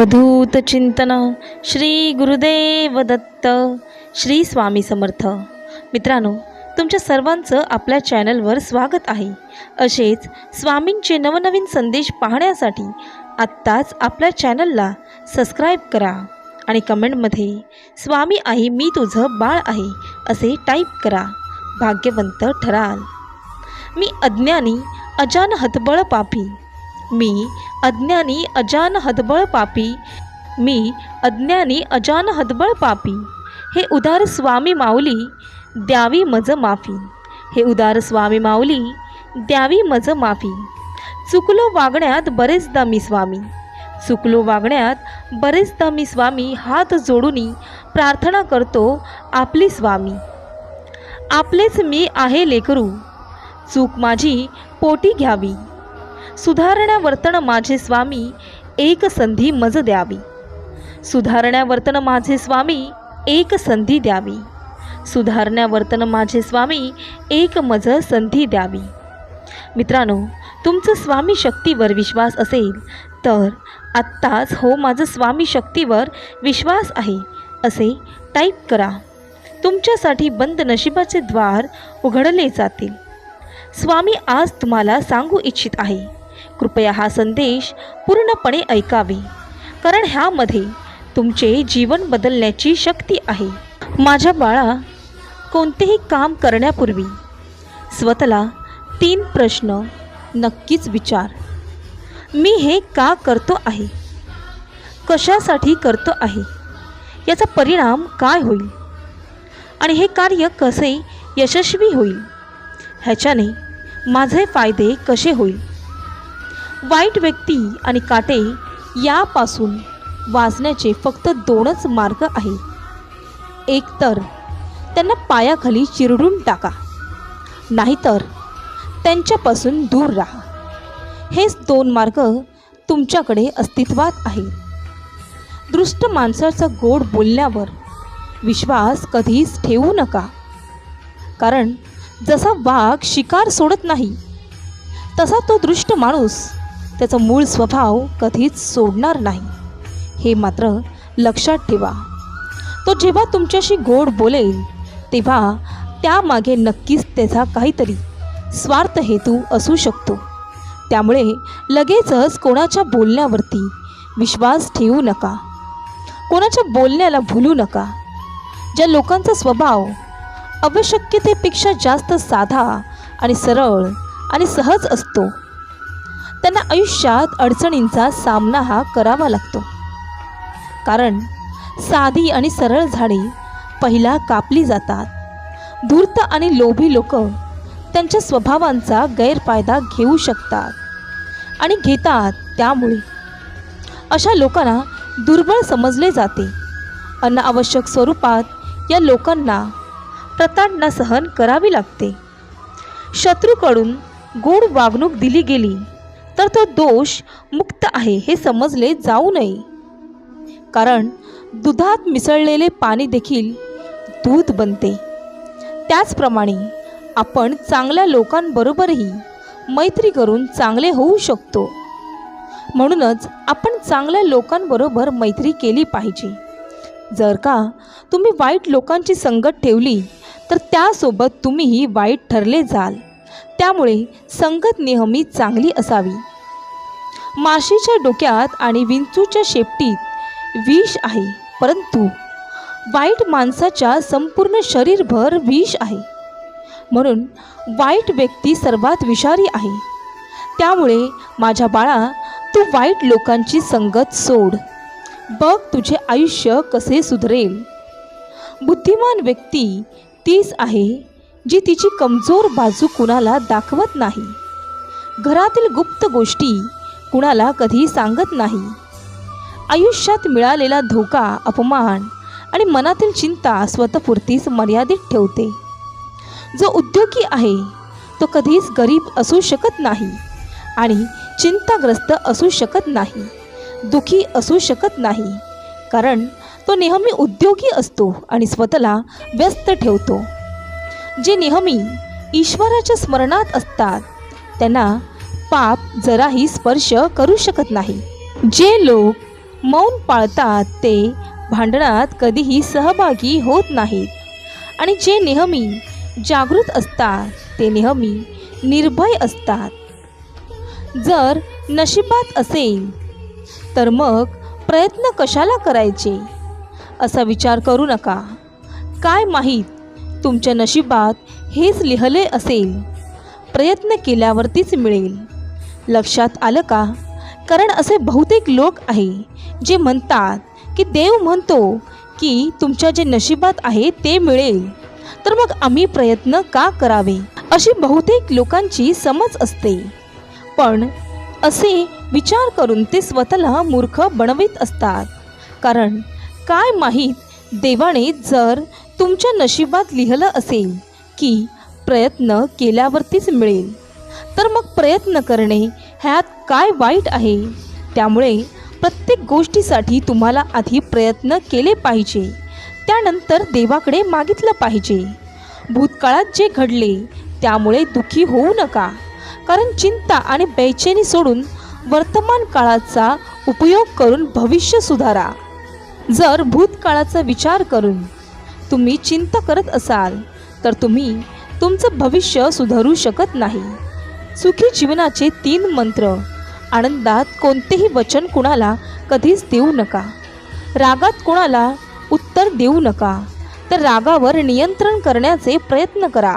अवधूत चिंतन श्री गुरुदेव दत्त श्री स्वामी समर्थ. मित्रांनो तुमच्या सर्वांचं आपल्या चॅनलवर स्वागत आहे. असेच स्वामींचे नवनवीन संदेश पाहण्यासाठी आत्ताच आपल्या चॅनलला सबस्क्राईब करा आणि कमेंटमध्ये स्वामी आई मी तुझं बाळ आहे असे टाईप करा. भाग्यवंत ठराल. मी अज्ञानी अजान हतबळ पापी मी अज्ञानी अजान हदबळ पापी. मी अज्ञानी अजान हदबळ पापी. हे उदार स्वामी माऊली द्यावी मज माफी. हे उदार स्वामी माऊली द्यावी मज माफी. चुकलो वागण्यात बरेचदा मी स्वामी. चुकलो वागण्यात बरेचदा मी स्वामी हात जोडूनी प्रार्थना करतो आपली स्वामी. आपलेच मी आहे लेकरू. चूक माझी पोटी घ्यावी. सुधारण्या वर्तन माझे स्वामी एक संधी मज द्यावी. सुधारण्या वर्तन माझे स्वामी एक संधी द्यावी. सुधारण्या वर्तन माझे स्वामी एक मज संधी द्यावी. मित्रांनो तुमचं स्वामी शक्तीवर विश्वास असेल तर आत्ताच हो माझं स्वामी शक्तीवर विश्वास आहे असे टाईप करा. तुमच्यासाठी बंद नशिबाचे द्वार उघडले जातील. स्वामी आज तुम्हाला सांगू इच्छित आहे. कृपया हा संदेश पूर्णपणे ऐकावे. कारण ह्यामध्ये तुमचे जीवन बदलण्याची शक्ती आहे. माझ्या बाळा कोणतेही काम करण्यापूर्वी स्वतःला तीन प्रश्न नक्कीच विचार. मी हे का करतो आहे? कशासाठी करतो आहे? याचा परिणाम काय होईल? आणि हे कार्य कसे यशस्वी होईल? ह्याच्याने माझे फायदे कसे होईल? वाईट व्यक्ती आणि काटे यापासून वाचण्याचे फक्त दोनच मार्ग आहे. एक तर त्यांना पायाखाली चिरडून टाका. नाहीतर त्यांच्यापासून दूर राहा. हेच दोन मार्ग तुमच्याकडे अस्तित्वात आहे. दृष्ट माणसाचा गोड बोलण्यावर विश्वास कधीच ठेवू नका. कारण जसा वाघ शिकार सोडत नाही तसा तो दृष्ट माणूस त्याचा मूळ स्वभाव कधीच सोडणार नाही. हे मात्र लक्षात ठेवा. तो जेव्हा तुमच्याशी गोड बोलेल तेव्हा त्यामागे नक्कीच त्याचा काहीतरी स्वार्थ हेतू असू शकतो. त्यामुळे लगेचच कोणाच्या बोलण्यावरती विश्वास ठेवू नका. कोणाच्या बोलण्याला भुलू नका. ज्या लोकांचा स्वभाव आवश्यकतेपेक्षा जास्त साधा आणि सरळ आणि सहज असतो त्यांना आयुष्यात अडचणींचा सामना हा करावा लागतो. कारण साधी आणि सरळ झाडे पहिला कापली जातात. धूर्त आणि लोभी लोक त्यांच्या स्वभावांचा गैरफायदा घेऊ शकतात आणि घेतात त्यामुळे. अशा लोकांना दुर्बळ समजले जाते. अनावश्यक स्वरूपात या लोकांना प्रताडणा सहन करावी लागते. शत्रूकडून गोड वागणूक दिली गेली तर तो दोष मुक्त आहे हे समजले जाऊ नये. कारण दुधात मिसळलेले पाणी देखील दूध बनते. त्याचप्रमाणे आपण चांगल्या लोकांबरोबरही मैत्री करून चांगले होऊ शकतो. म्हणूनच आपण चांगल्या लोकांबरोबर मैत्री केली पाहिजे. जर का तुम्ही वाईट लोकांची संगत ठेवली तर त्यासोबत तुम्हीही वाईट ठरले जाल. त्यामुळे संगत नेहमी चांगली असावी. माशीच्या डोक्यात आणि विंचूच्या शेपटीत विष आहे. परंतु वाईट माणसाच्या संपूर्ण शरीरभर विष आहे. म्हणून वाईट व्यक्ती सर्वात विषारी आहे. त्यामुळे माझ्या बाळा तू वाईट लोकांची संगत सोड. बघ तुझे आयुष्य कसे सुधरेल. बुद्धिमान व्यक्ती तीच आहे जी तिची कमजोर बाजू कुणाला दाखवत नाही. घरातील गुप्त गोष्टी कुणाला कधी सांगत नाही. आयुष्यात मिळालेला धोका अपमान आणि मनातील चिंता स्वतःपुरतीच मर्यादित ठेवते. जो उद्योगी आहे तो कधीच गरीब असू शकत नाही आणि चिंताग्रस्त असू शकत नाही दुखी असू शकत नाही कारण तो नेहमी उद्योगी असतो आणि स्वतःला व्यस्त ठेवतो. जे नेहमी ईश्वराच्या स्मरणात असतात त्यांना पाप जराही स्पर्श करू शकत नाही. जे लोक मौन पाळतात ते भांडणात कधीही सहभागी होत नाहीत. आणि जे नेहमी जागृत असतात ते नेहमी निर्भय असतात. जर नशिबात असेल तर मग प्रयत्न कशाला करायचे? असा विचार करू नका. काय माहीत तुमच्या नशिबात हेच लिहले असेल. प्रयत्न केल्यावरतीच मिळेल. लक्षात आलं का? कारण असे बहुतेक लोक आहे जे म्हणतात की देव म्हणतो की तुमच्या जे नशिबात आहे ते मिळेल. तर मग आम्ही प्रयत्न का करावे? अशी बहुतेक लोकांची समज असते. पण असे विचार करून ते स्वतःला मूर्ख बनवित असतात. कारण काय माहीत देवाने जर तुमच्या नशिबात लिहिलं असेल की प्रयत्न केल्यावरतीच मिळेल. तर मग प्रयत्न करणे ह्यात काय वाईट आहे? त्यामुळे प्रत्येक गोष्टीसाठी तुम्हाला आधी प्रयत्न केले पाहिजे. त्यानंतर देवाकडे मागितलं पाहिजे. भूतकाळात जे घडले त्यामुळे दुःखी होऊ नका. कारण चिंता आणि बेचैनी सोडून वर्तमान काळाचा उपयोग करून भविष्य सुधारा. जर भूतकाळाचा विचार करून तुम्ही चिंता करत असाल तर तुम्ही तुमचं भविष्य सुधारू शकत नाही. सुखी जीवनाचे तीन मंत्र. आनंदात कोणतेही वचन कुणाला कधीच देऊ नका. रागात कोणाला उत्तर देऊ नका. तर रागावर नियंत्रण करण्याचे प्रयत्न करा.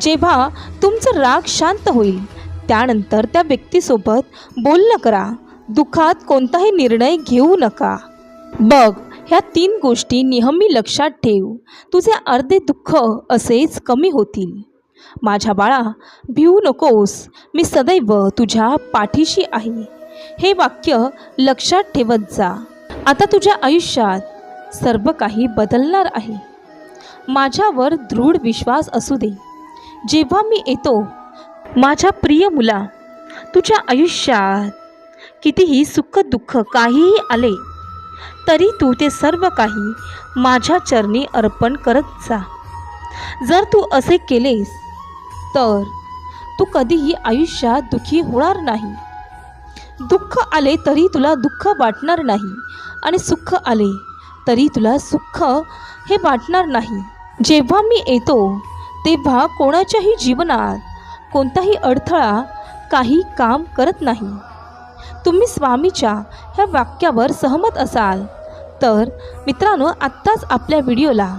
जेव्हा तुमचं राग शांत होईल त्यानंतर त्या व्यक्तीसोबत बोलणं करा. दुःखात कोणताही निर्णय घेऊ नका. बघ ह्या तीन गोष्टी नेहमी लक्षात ठेव. तुझे अर्धे दुःख असेच कमी होतील. माझ्या बाळा भिवू नकोस. मी सदैव तुझ्या पाठीशी आहे. हे वाक्य लक्षात ठेवत जा. आता तुझ्या आयुष्यात सर्व काही बदलणार आहे. माझ्यावर दृढ विश्वास असू दे. जेव्हा मी येतो माझ्या प्रिय मुला तुझ्या आयुष्यात कितीही सुख दुःख काहीही आले तरी तू ते सर्व काही माझ्या चरणी अर्पण करत जा. जर तू असे केलेस तर तू कधीही आयुष्यात दुःखी होणार नाही. दुःख आले तरी तुला दुःख वाटणार नाही आणि सुख आले तरी तुला सुख हे वाटणार नाही. जेव्हा मी येतो तेव्हा कोणाच्याही जीवनात कोणताही अडथळा काही काम करत नाही. तुम्ही स्वामीच्या ह्या वाक्यावर सहमत असाल तर मित्रांनो आत्ताच आपल्या व्हिडिओला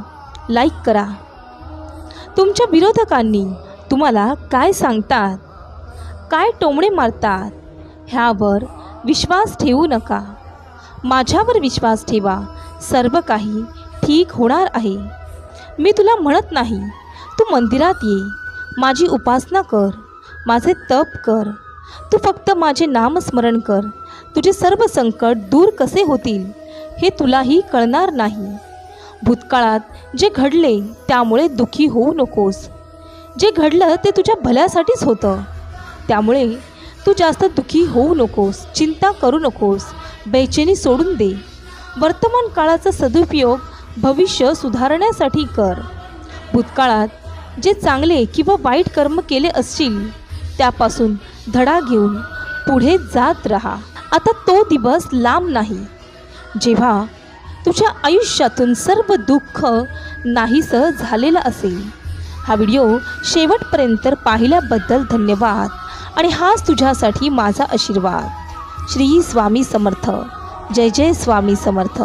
लाईक करा. तुमच्या विरोधकांनी तुम्हाला काय सांगतात? काय टोमणे मारतात? ह्यावर विश्वास ठेवू नका. माझ्यावर विश्वास ठेवा. सर्व काही ठीक होणार आहे. मी तुला म्हणत नाही. तू मंदिरात ये. माझी उपासना कर. माझे तप कर. तू फक्त माझे नामस्मरण कर. तुझे सर्व संकट दूर कसे होतील हे तुलाही कळणार नाही. भूतकाळात जे घडले त्यामुळे दुःखी होऊ नकोस. जे घडलं ते तुझ्या भल्यासाठीच होतं. त्यामुळे तू जास्त दुःखी होऊ नकोस चिंता करू नकोस बेचैनी सोडून दे. वर्तमान काळाचा सदुपयोग भविष्य सुधारण्यासाठी कर. भूतकाळात जे चांगले किंवा वाईट कर्म केले असतील त्यापासून धडा घेऊन पुढे जात राहा. आता तो दिवस लांब नाही. जेव्हा तुझ्या आयुष्यातून सर्व दुःख नाहीसं झालेलं असेल हा व्हिडिओ शेवटपर्यंत पाहिल्याबद्दल धन्यवाद. आणि हाच तुझ्यासाठी माझा आशीर्वाद. श्री स्वामी समर्थ. जय जय स्वामी समर्थ.